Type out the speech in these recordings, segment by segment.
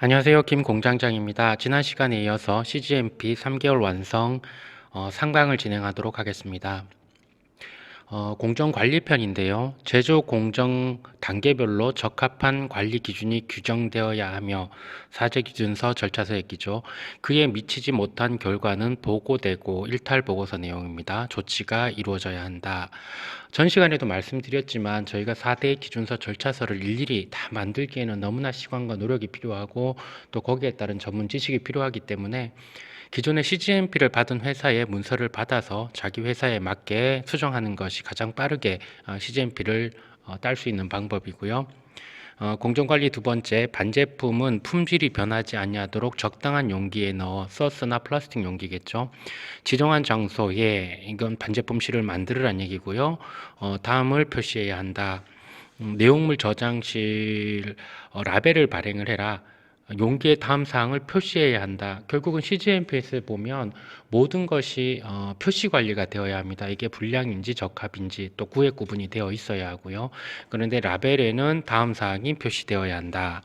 안녕하세요. 김 공장장입니다. 지난 시간에 이어서 CGMP 3개월 완성 어, 상방을 진행하도록 하겠습니다. 어, 공정 관리 편인데요. 제조 공정 단계별로 적합한 관리 기준이 규정되어야 하며 사제 기준서 절차서에 끼죠. 그에 미치지 못한 결과는 보고되고 일탈 보고서 내용입니다. 조치가 이루어져야 한다. 전 시간에도 말씀드렸지만 저희가 4대 기준서 절차서를 일일이 다 만들기에는 너무나 시간과 노력이 필요하고 또 거기에 따른 전문 지식이 필요하기 때문에 기존의 CGMP를 받은 회사에 문서를 받아서 자기 회사에 맞게 수정하는 것이 가장 빠르게 CGMP를 딸 수 있는 방법이고요. 어, 공정관리 두 번째, 반제품은 품질이 변하지 아니하도록 적당한 용기에 넣어 소스나 플라스틱 용기겠죠. 지정한 장소에 이건 반제품 실을 만들으란 얘기고요. 어, 다음을 표시해야 한다. 음, 내용물 저장실 어, 라벨을 발행을 해라. 용기의 다음 사항을 표시해야 한다. 결국은 CGMP에서 보면 모든 것이 어, 표시 관리가 되어야 합니다. 이게 불량인지 적합인지 또 구획 구분이 되어 있어야 하고요. 그런데 라벨에는 다음 사항이 표시되어야 한다.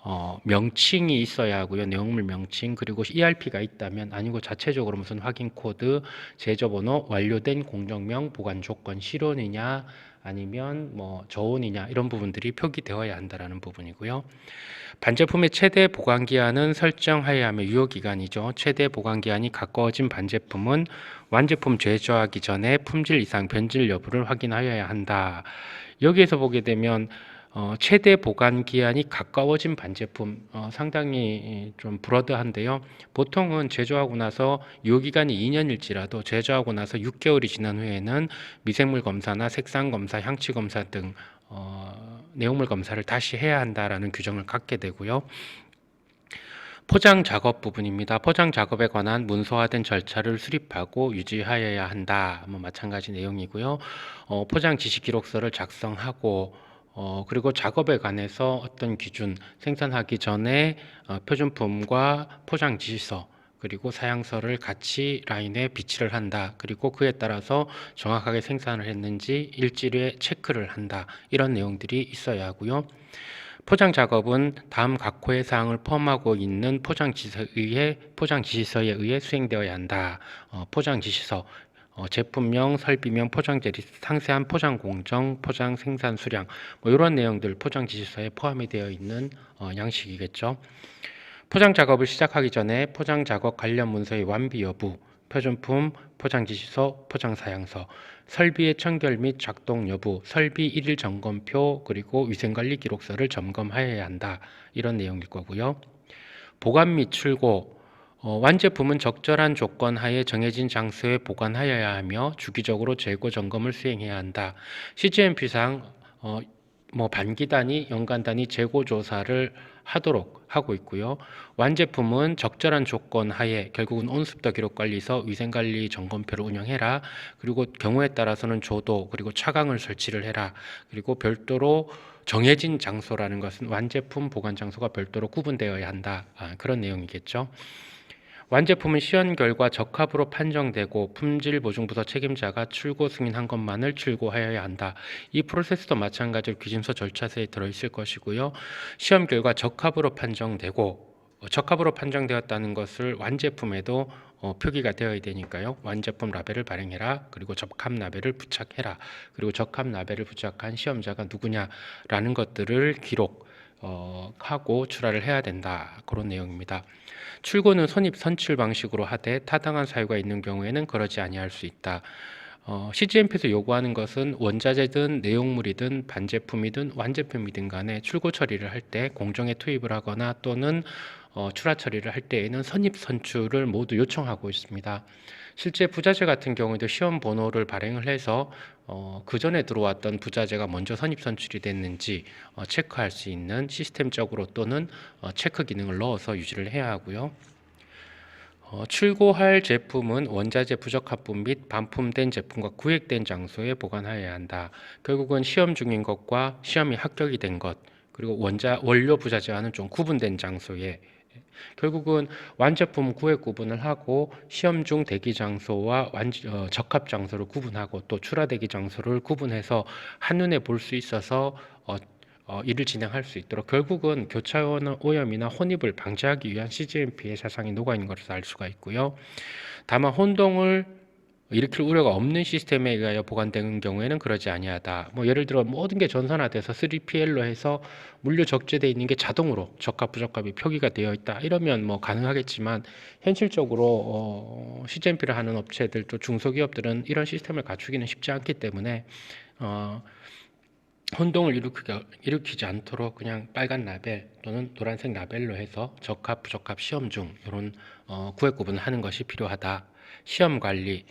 어, 명칭이 있어야 하고요. 내용물 명칭 그리고 ERP가 있다면 아니고 자체적으로 무슨 확인 코드, 제조 번호, 완료된 공정명, 보관 조건, 실온이냐 아니면 뭐 저온이냐 이런 부분들이 표기되어야 한다라는 부분이고요. 반제품의 최대 보관 기한은 설정하여야 하며 유효 기간이죠. 최대 보관 기한이 가까워진 반제품은 완제품 제조하기 전에 품질 이상 변질 여부를 확인하여야 한다. 여기에서 보게 되면 어, 최대 보관 기한이 가까워진 반제품 어, 상당히 좀 브러드한데요. 보통은 제조하고 나서 유효 기간이 2년일지라도 제조하고 나서 6개월이 지난 후에는 미생물 검사나 색상 검사, 향치 검사 등 어, 내용물 검사를 다시 해야 한다라는 규정을 갖게 되고요. 포장 작업 부분입니다. 포장 작업에 관한 문서화된 절차를 수립하고 유지하여야 한다. 뭐 마찬가지 내용이고요. 어, 포장 지시 기록서를 작성하고 어, 그리고 작업에 관해서 어떤 기준 생산하기 전에 어, 표준품과 포장 지시서 그리고 사양서를 같이 라인에 비치를 한다. 그리고 그에 따라서 정확하게 생산을 했는지 일지에 체크를 한다. 이런 내용들이 있어야 하고요. 포장 작업은 다음 각 호의 사항을 포함하고 있는 포장 지시서에 의해 포장 지시서에 의해 수행되어야 한다. 어, 포장 지시서 어, 제품명, 설비명, 포장재 리스트, 상세한 포장 공정, 포장 생산 수량 뭐 이런 내용들 포장 지시서에 포함이 되어 있는 어, 양식이겠죠. 포장 작업을 시작하기 전에 포장 작업 관련 문서의 완비 여부, 표준품, 포장 지시서, 포장 사양서, 설비의 청결 및 작동 여부, 설비 일일 점검표 그리고 위생관리 기록서를 점검하여야 한다. 이런 내용일 거고요. 보관 및 출고 어, 완제품은 적절한 조건 하에 정해진 장소에 보관하여야 하며 주기적으로 재고 점검을 수행해야 한다. CGMP상 어, 뭐 반기 단위, 연간 단위 재고 조사를 하도록 하고 있고요. 완제품은 적절한 조건 하에 결국은 온습도 기록 관리서 위생 관리 점검표를 운영해라. 그리고 경우에 따라서는 조도 그리고 차강을 설치를 해라. 그리고 별도로 정해진 장소라는 것은 완제품 보관 장소가 별도로 구분되어야 한다. 아, 그런 내용이겠죠. 완제품은 시연 결과 적합으로 판정되고 품질 보증부서 책임자가 출고 승인한 것만을 출고하여야 한다. 이 프로세스도 마찬가지로 기준서 절차서에 들어있을 것이고요. 시험 결과 적합으로 판정되고 어, 적합으로 판정되었다는 것을 완제품에도 어, 표기가 되어야 되니까요. 완제품 라벨을 발행해라. 그리고 적합 라벨을 부착해라. 그리고 적합 라벨을 부착한 시험자가 누구냐라는 것들을 기록 어, 하고 출하를 해야 된다. 그런 내용입니다. 출고는 선입 선출 방식으로 하되 타당한 사유가 있는 경우에는 그러지 아니할 수 있다. 어, CGMP에서 요구하는 것은 원자재든 내용물이든 반제품이든 완제품이든 간에 출고 처리를 할 때 공정에 투입을 하거나 또는 어, 출하 처리를 할 때에는 선입 선출을 모두 요청하고 있습니다. 실제 부자재 같은 경우에도 시험 번호를 발행을 해서 어, 그 전에 들어왔던 부자재가 먼저 선입 선출이 됐는지 어, 체크할 수 있는 시스템적으로 또는 어, 체크 기능을 넣어서 유지를 해야 하고요. 어, 출고할 제품은 원자재 부적합분 및 반품된 제품과 구획된 장소에 보관하여야 한다. 결국은 시험 중인 것과 시험이 합격이 된 것, 그리고 원자 원료 부자재와는 좀 구분된 장소에 결국은 완제품 구획 구분을 하고 시험 중 대기 장소와 완, 어, 적합 장소를 구분하고 또 출하 대기 장소를 구분해서 한눈에 볼 수 있어서 어, 어, 일을 진행할 수 있도록 결국은 교차 오염이나 혼입을 방지하기 위한 CGMP의 사상이 녹아 있는 것을 알 수가 있고요. 다만 혼동을 일으킬 우려가 없는 시스템에 의하여 보관되는 경우에는 그러지 아니하다. 뭐 예를 들어 모든 게 전산화돼서 3PL로 해서 물류 적재돼 있는 게 자동으로 적합 부적합이 표기가 되어 있다. 이러면 뭐 가능하겠지만 현실적으로 어, CGMP를 하는 업체들 또 중소기업들은 이런 시스템을 갖추기는 쉽지 않기 때문에 어, 혼동을 일으키기, 일으키지 않도록 그냥 빨간 라벨 또는 노란색 라벨로 해서 적합 부적합 시험 중 이런 어, 구획 구분을 하는 것이 필요하다. 시험 관리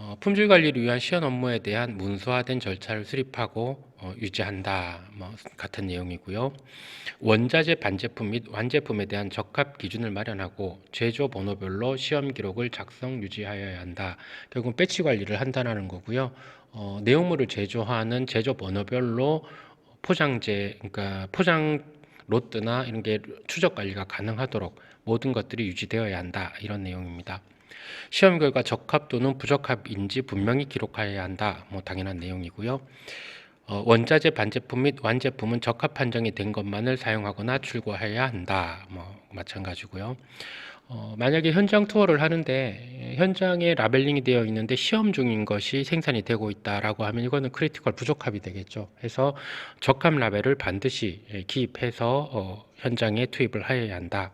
어, 품질 관리를 위한 시험 업무에 대한 문서화된 절차를 수립하고 어, 유지한다. 뭐 같은 내용이고요. 원자재 반제품 및 완제품에 대한 적합 기준을 마련하고 제조 번호별로 시험 기록을 작성 유지하여야 한다. 결국 배치 관리를 한다는 거고요. 어, 내용물을 제조하는 제조 번호별로 포장재, 그러니까 포장 로트나 이런 게 추적 관리가 가능하도록 모든 것들이 유지되어야 한다. 이런 내용입니다. 시험 결과 적합 또는 부적합인지 분명히 기록하여야 한다. 뭐 당연한 내용이고요. 어, 원자재 반제품 및 완제품은 적합 판정이 된 것만을 사용하거나 출고해야 한다. 뭐 마찬가지고요. 어, 만약에 현장 투어를 하는데 현장에 라벨링이 되어 있는데 시험 중인 것이 생산이 되고 있다라고 하면 이거는 크리티컬 부적합이 되겠죠. 해서 적합 라벨을 반드시 예, 기입해서 어, 현장에 투입을 하여야 한다.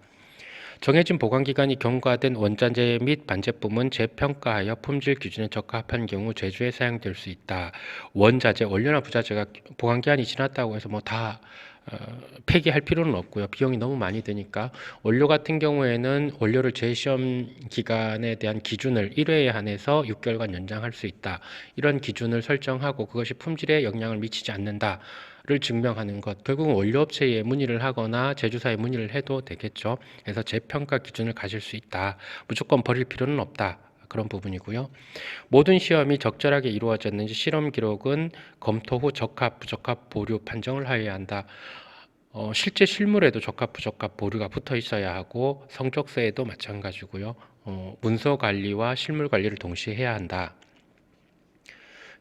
정해진 보관 기간이 경과된 원자재 및 반제품은 재평가하여 품질 기준에 적합한 경우 제조에 사용될 수 있다. 원자재, 원료나 부자재가 보관 기한이 지났다고 해서 뭐다 어, 폐기할 필요는 없고요. 비용이 너무 많이 드니까 원료 같은 경우에는 원료를 재시험 기간에 대한 기준을 1회에 한해서 6개월간 연장할 수 있다. 이런 기준을 설정하고 그것이 품질에 영향을 미치지 않는다. 를 증명하는 것. 결국은 원료업체에 문의를 하거나 제조사에 문의를 해도 되겠죠. 그래서 재평가 기준을 가질 수 있다. 무조건 버릴 필요는 없다. 그런 부분이고요. 모든 시험이 적절하게 이루어졌는지 실험 기록은 검토 후 적합, 부적합 보류 판정을 하여야 한다. 어, 실제 실물에도 적합, 부적합 보류가 붙어 있어야 하고 성적서에도 마찬가지고요. 어, 문서 관리와 실물 관리를 동시에 해야 한다.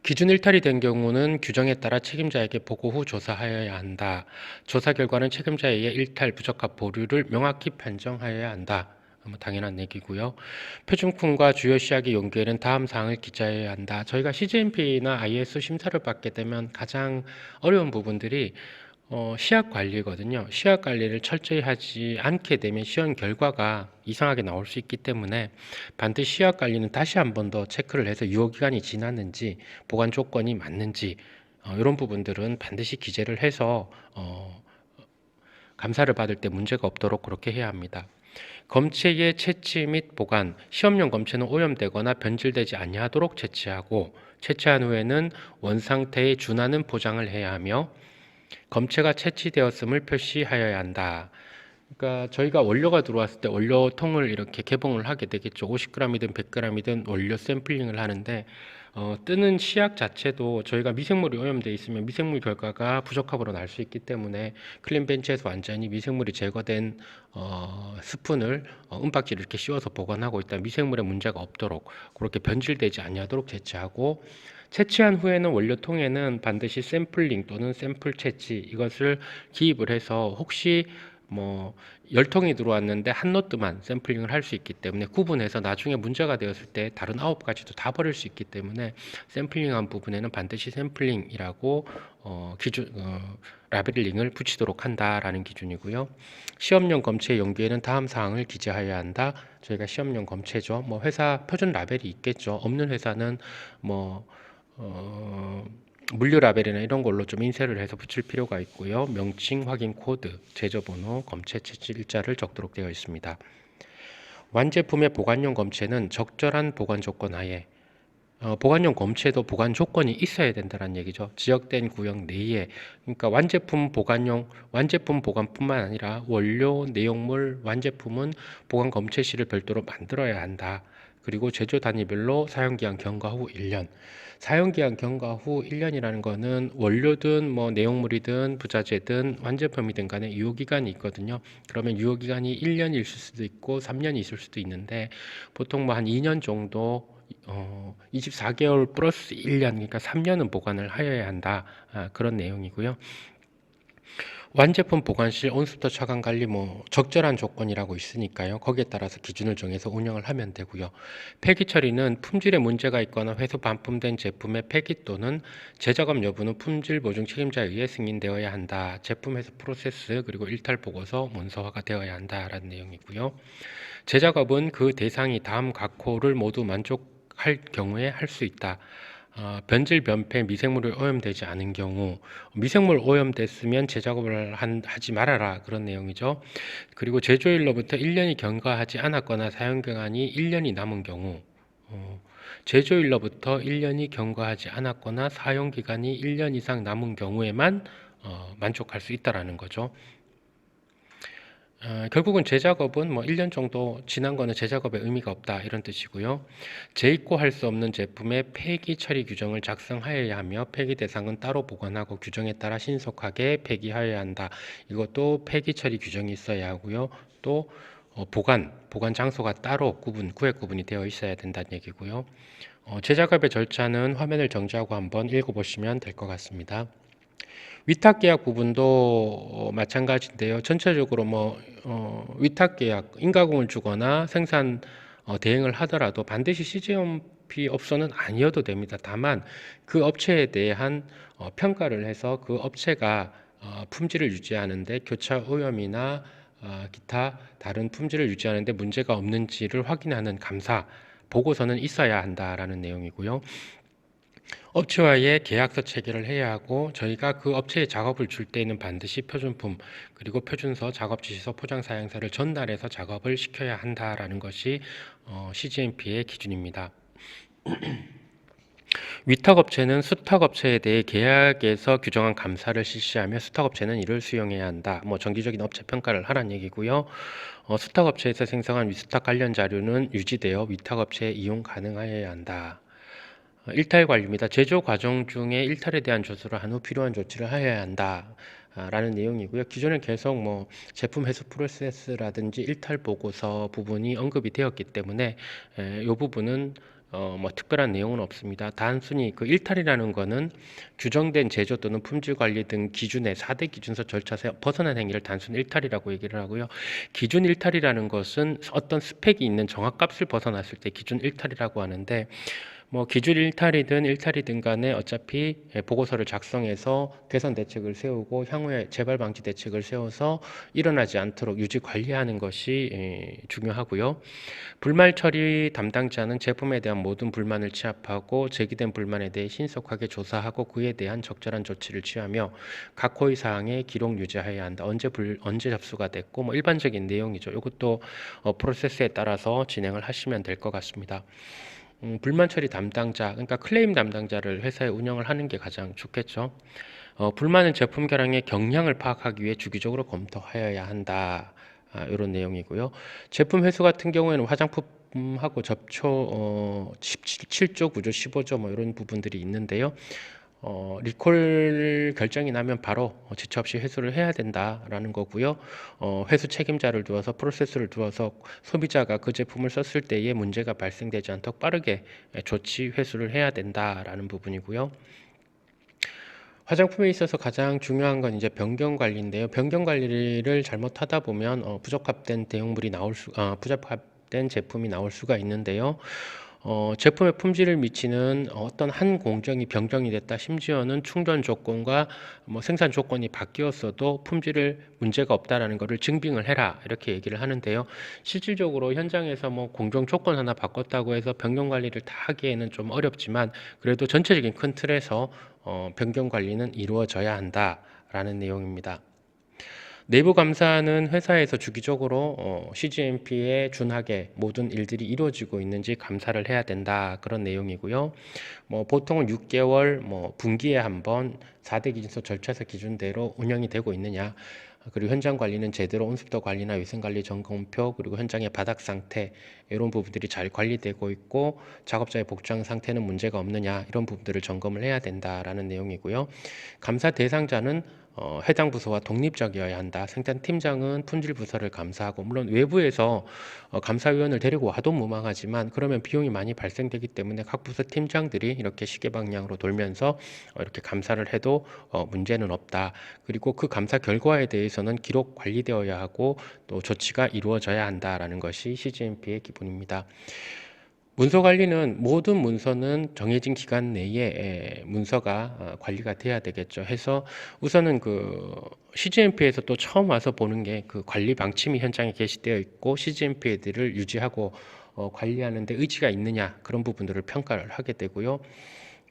기준 일탈이 된 경우는 규정에 따라 책임자에게 보고 후 조사하여야 한다. 조사 결과는 책임자에 의해 일탈 부적합 보류를 명확히 판정하여야 한다. 뭐 당연한 얘기고요. 표준품과 주요 시약의 용기에는 다음 사항을 기재해야 한다. 저희가 CGMP나 ISO 심사를 받게 되면 가장 어려운 부분들이 어, 시약 관리거든요. 시약 관리를 철저히 하지 않게 되면 시험 결과가 이상하게 나올 수 있기 때문에 반드시 시약 관리는 다시 한 번 더 체크를 해서 유효 기간이 지났는지 보관 조건이 맞는지 어, 이런 부분들은 반드시 기재를 해서 어, 감사를 받을 때 문제가 없도록 그렇게 해야 합니다. 검체의 채취 및 보관, 시험용 검체는 오염되거나 변질되지 아니하도록 채취하고 채취한 후에는 원상태에 준하는 포장을 해야 하며 검체가 채취되었음을 표시하여야 한다. 그러니까 저희가 원료가 들어왔을 때 원료통을 이렇게 개봉을 하게 되겠죠. 50g이든 100g이든 원료 샘플링을 하는데 어, 뜨는 시약 자체도 저희가 미생물이 오염돼 있으면 미생물 결과가 부적합으로 날 수 있기 때문에 클린 벤치에서 완전히 미생물이 제거된 어, 스푼을 어, 은박지를 이렇게 씌워서 보관하고 있다. 미생물에 문제가 없도록 그렇게 변질되지 아니하도록 채취하고 채취한 후에는 원료통에는 반드시 샘플링 또는 샘플 채취 이것을 기입을 해서 혹시 뭐 열통이 들어왔는데 한 노트만 샘플링을 할 수 있기 때문에 구분해서 나중에 문제가 되었을 때 다른 아홉 가지도 다 버릴 수 있기 때문에 샘플링한 부분에는 반드시 샘플링이라고 어, 기준 어, 라벨링을 붙이도록 한다라는 기준이고요. 시험용 검체 용기에는 다음 사항을 기재하여야 한다. 저희가 시험용 검체죠. 뭐 회사 표준 라벨이 있겠죠. 없는 회사는 뭐 어, 물류 라벨이나 이런 걸로 좀 인쇄를 해서 붙일 필요가 있고요. 명칭 확인 코드, 제조 번호, 검체 채취 일자를 적도록 되어 있습니다. 완제품의 보관용 검체는 적절한 보관 조건 하에 어, 보관용 검체도 보관 조건이 있어야 된다는 얘기죠. 지역된 구역 내에 그러니까 완제품 보관용 완제품 보관뿐만 아니라 원료 내용물 완제품은 보관 검체실을 별도로 만들어야 한다. 그리고 제조 단위별로 사용기한 경과 후 1년. 사용기한 경과 후 1년이라는 거는 원료든 뭐 내용물이든 부자재든 완제품이든 간에 유효기간이 있거든요. 그러면 유효기간이 1년이 있을 수도 있고 3년이 있을 수도 있는데 보통 뭐 한 2년 정도 어, 24개월 플러스 1년, 그러니까 3년은 보관을 하여야 한다. 아, 그런 내용이고요. 완제품 보관실 온습도 차감 관리 뭐 적절한 조건이라고 있으니까요. 거기에 따라서 기준을 정해서 운영을 하면 되고요. 폐기 처리는 품질에 문제가 있거나 회수 반품된 제품의 폐기 또는 재작업 여부는 품질 보증 책임자에 의해 승인되어야 한다. 제품 회수 프로세스 그리고 일탈 보고서 문서화가 되어야 한다라는 내용이고요. 재작업은 그 대상이 다음 각호를 모두 만족할 경우에 할 수 있다. 어, 변질, 변폐, 미생물이 오염되지 않은 경우 미생물 오염됐으면 재작업을 한, 하지 말아라 그런 내용이죠. 그리고 제조일로부터 1년이 경과하지 않았거나 사용 기간이 1년이 남은 경우 어, 제조일로부터 1년이 경과하지 않았거나 사용 기간이 1년 이상 남은 경우에만 어, 만족할 수 있다라는 거죠. 어, 결국은 재작업은 뭐 1년 정도 지난 거는 재작업에 의미가 없다 이런 뜻이고요. 재입고 할 수 없는 제품의 폐기 처리 규정을 작성하여야 하며 폐기 대상은 따로 보관하고 규정에 따라 신속하게 폐기하여야 한다. 이것도 폐기 처리 규정이 있어야 하고요. 또 어, 보관, 보관 장소가 따로 구분, 구획 구분이 되어 있어야 된다는 얘기고요. 어, 재작업의 절차는 화면을 정지하고 한번 읽어보시면 될 것 같습니다. 위탁 계약 부분도 어, 마찬가지인데요. 전체적으로 뭐 어, 위탁 계약 인가공을 주거나 생산 어, 대행을 하더라도 반드시 CGMP 업소는 아니어도 됩니다. 다만 그 업체에 대한 어, 평가를 해서 그 업체가 어, 품질을 유지하는데 교차 오염이나 어, 기타 다른 품질을 유지하는데 문제가 없는지를 확인하는 감사 보고서는 있어야 한다라는 내용이고요. 업체와의 계약서 체결을 해야 하고 저희가 그 업체에 작업을 줄 때에는 반드시 표준품 그리고 표준서, 작업 지시서, 포장 사양서를 전달해서 작업을 시켜야 한다라는 것이 어, CGMP의 기준입니다. 위탁업체는 수탁업체에 대해 계약에서 규정한 감사를 실시하며 수탁업체는 이를 수용해야 한다. 뭐 정기적인 업체 평가를 하라는 얘기고요. 어, 수탁업체에서 생성한 위수탁 관련 자료는 유지되어 위탁업체에 이용 가능하여야 한다. 어, 일탈 관리입니다. 제조 과정 중에 일탈에 대한 조사를 한 후 필요한 조치를 하여야 한다. 아, 라는 내용이고요. 기존에 계속 뭐 제품 회수 프로세스라든지 일탈 보고서 부분이 언급이 되었기 때문에 이 부분은 어, 뭐 특별한 내용은 없습니다. 단순히 그 일탈이라는 거는 규정된 제조 또는 품질 관리 등 기준의 4대 기준서 절차에서 벗어난 행위를 단순 일탈이라고 얘기를 하고요. 기준 일탈이라는 것은 어떤 스펙이 있는 정확값을 벗어났을 때 기준 일탈이라고 하는데 뭐 기준 일탈이든 일탈이든 간에 어차피 예, 보고서를 작성해서 개선 대책을 세우고 향후에 재발 방지 대책을 세워서 일어나지 않도록 유지 관리하는 것이 예, 중요하고요. 불말 처리 담당자는 제품에 대한 모든 불만을 취합하고 제기된 불만에 대해 신속하게 조사하고 그에 대한 적절한 조치를 취하며 각 호의 사항에 기록 유지해야 한다. 언제 불 언제 접수가 됐고 뭐 일반적인 내용이죠. 이것도 어, 프로세스에 따라서 진행을 하시면 될 것 같습니다. 음, 불만 처리 담당자, 그러니까 클레임 담당자를 회사에 운영을 하는 게 가장 좋겠죠. 어, 불만은 제품 결항의 경향을 파악하기 위해 주기적으로 검토하여야 한다. 아, 이런 내용이고요. 제품 회수 같은 경우에는 화장품하고 접촉 어, 17조, 9조, 15조 뭐 이런 부분들이 있는데요. 어, 리콜 결정이 나면 바로 지체 없이 회수를 해야 된다라는 거고요. 어, 회수 책임자를 두어서 프로세스를 두어서 소비자가 그 제품을 썼을 때에 문제가 발생되지 않도록 빠르게 조치 회수를 해야 된다라는 부분이고요. 화장품에 있어서 가장 중요한 건 이제 변경 관리인데요. 변경 관리를 잘못하다 보면 어, 부적합된 대용물이 나올 수, 아, 부적합된 제품이 나올 수가 있는데요. 어, 제품의 품질을 미치는 어떤 한 공정이 변경이 됐다. 심지어는 충전 조건과 뭐 생산 조건이 바뀌었어도 품질을 문제가 없다라는 것을 증빙을 해라. 이렇게 얘기를 하는데요. 실질적으로 현장에서 뭐 공정 조건 하나 바꿨다고 해서 변경 관리를 다 하기에는 좀 어렵지만 그래도 전체적인 큰 틀에서 어, 변경 관리는 이루어져야 한다라는 내용입니다. 내부 감사는 회사에서 주기적으로 어, CGMP에 준하게 모든 일들이 이루어지고 있는지 감사를 해야 된다 그런 내용이고요. 뭐 보통은 6개월 뭐 분기에 한 번 4대 기준서 절차에서 기준대로 운영이 되고 있느냐 그리고 현장 관리는 제대로 온습도 관리나 위생 관리 점검표 그리고 현장의 바닥 상태 이런 부분들이 잘 관리되고 있고 작업자의 복장 상태는 문제가 없느냐 이런 부분들을 점검을 해야 된다라는 내용이고요. 감사 대상자는 어, 해당 부서와 독립적이어야 한다. 생산 팀장은 품질 부서를 감사하고 물론 외부에서 어, 감사위원을 데리고 와도 무방하지만 그러면 비용이 많이 발생되기 때문에 각 부서 팀장들이 이렇게 시계 방향으로 돌면서 어, 이렇게 감사를 해도 어, 문제는 없다. 그리고 그 감사 결과에 대해서는 기록 관리되어야 하고 또 조치가 이루어져야 한다라는 것이 CGMP의 기본입니다. 문서 관리는 모든 문서는 정해진 기간 내에 에, 문서가 어, 관리가 돼야 되겠죠. 해서 우선은 그 CGMP에서 또 처음 와서 보는 게 그 관리 방침이 현장에 게시되어 있고 CGMP 애들을 유지하고 어, 관리하는 데 의지가 있느냐 그런 부분들을 평가를 하게 되고요.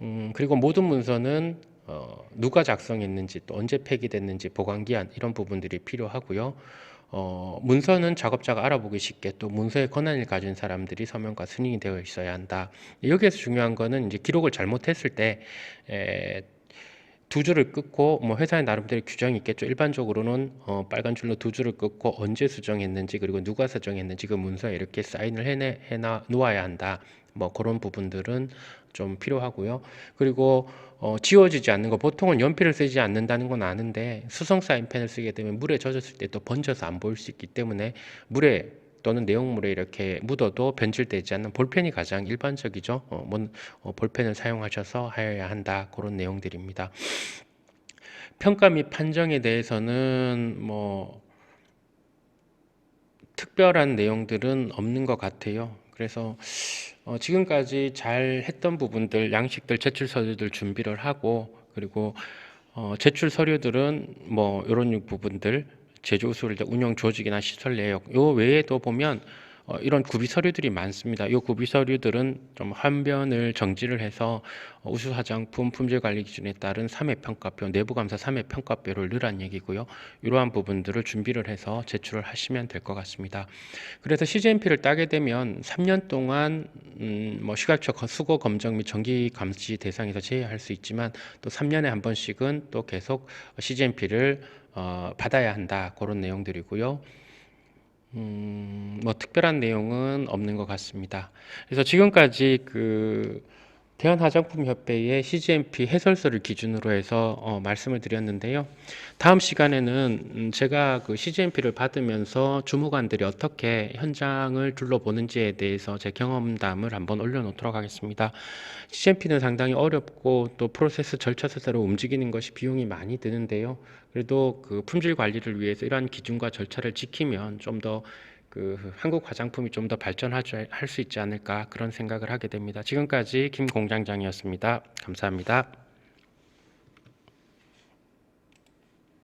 음, 그리고 모든 문서는 어, 누가 작성했는지 또 언제 폐기됐는지 보관 기한 이런 부분들이 필요하고요. 어, 문서는 작업자가 알아보기 쉽게 또 문서의 권한을 가진 사람들이 서명과 승인이 되어 있어야 한다. 여기에서 중요한 거는 이제 기록을 잘못했을 때 에, 두 줄을 끊고 뭐 회사의 나름대로 규정이 있겠죠. 일반적으로는 어, 빨간 줄로 두 줄을 끊고 언제 수정했는지 그리고 누가 수정했는지 그 문서에 이렇게 사인을 해내 해놔 놓아야 한다. 뭐 그런 부분들은 좀 필요하고요. 그리고 어, 지워지지 않는 거 보통은 연필을 쓰지 않는다는 건 아는데 수성 사인펜을 쓰게 되면 물에 젖었을 때 또 번져서 안 보일 수 있기 때문에 물에 또는 내용물에 이렇게 묻어도 변질되지 않는 볼펜이 가장 일반적이죠. 어, 뭔, 어, 볼펜을 사용하셔서 하여야 한다 그런 내용들입니다. 평가 및 판정에 대해서는 뭐 특별한 내용들은 없는 것 같아요. 그래서 어, 지금까지 잘 했던 부분들, 양식들, 제출 서류들 준비를 하고 그리고 어, 제출 서류들은 뭐 이런 부분들 제조 우수를 운영 조직이나 시설 내역 요 외에도 보면 어, 이런 구비 서류들이 많습니다. 이 구비 서류들은 좀 한변을 정지를 해서 어, 우수 화장품 품질 관리 기준에 따른 3회 평가표, 내부 감사 3회 평가표를 넣으란 얘기고요. 이러한 부분들을 준비를 해서 제출을 하시면 될 것 같습니다. 그래서 CGMP를 따게 되면 3년 동안 음, 뭐 시각처 수거 검정 및 정기 감시 대상에서 제외할 수 있지만 또 3년에 한 번씩은 또 계속 CGMP를 어, 받아야 한다 그런 내용들이고요. 음, 뭐 특별한 내용은 없는 것 같습니다. 그래서 지금까지 그 대한화장품협회의 CGMP 해설서를 기준으로 해서 어, 말씀을 드렸는데요. 다음 시간에는 음, 제가 그 CGMP를 받으면서 주무관들이 어떻게 현장을 둘러보는지에 대해서 제 경험담을 한번 올려놓도록 하겠습니다. CGMP는 상당히 어렵고 또 프로세스 절차서대로 움직이는 것이 비용이 많이 드는데요. 그래도 그 품질 관리를 위해서 이러한 기준과 절차를 지키면 좀더 그 한국 화장품이 좀 더 발전할 수 있지 않을까 그런 생각을 하게 됩니다. 지금까지 김 공장장이었습니다. 감사합니다.